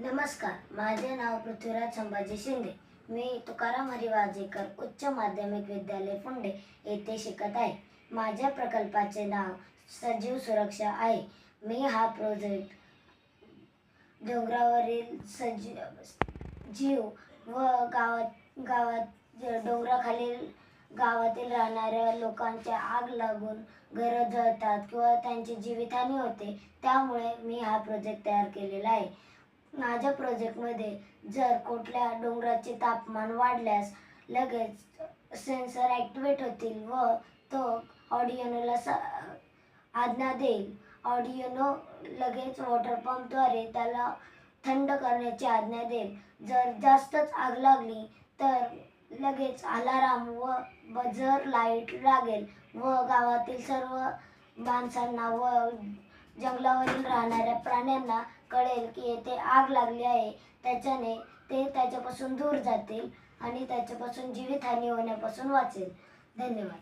नमस्कार माझे नाव पृथ्वीराज संभाजी शिंदे. मी तुकाराम हरिवाजेकर उच्च माध्यमिक विद्यालय फुंडे येथे शिकत आहे. माझ्या प्रकल्पाचे नाव सजीव सुरक्षा आहे. मी हा प्रोजेक्ट डोंगरावरील सजीव जीव व गावात गावात डोंगराखालील गावातील राहणाऱ्या लोकांच्या आग लागून घरं जळतात किंवा त्यांची जीवितहानी होते. त्यामुळे मी हा प्रोजेक्ट तयार केलेला आहे. माझ्या प्रोजेक्टमध्ये जर कुठल्या डोंगराचे तापमान वाढल्यास लगेच सेन्सर ॲक्टिवेट होतील व तो ऑडिओनोला सा आज्ञा देईल. ऑडिओनो लगेच वॉटर पंपद्वारे त्याला थंड करण्याची आज्ञा देईल. जर जास्तच आग लागली तर लगेच अलाराम व बजर लाइट लागेल व गावातील सर्व माणसांना व जंगलावरील राहणाऱ्या प्राण्यांना कळेल की येथे आग लागली आहे. त्याच्याने ते त्याच्यापासून दूर जातील आणि त्याच्यापासून जीवितहानी होण्यापासून वाचेल. धन्यवाद.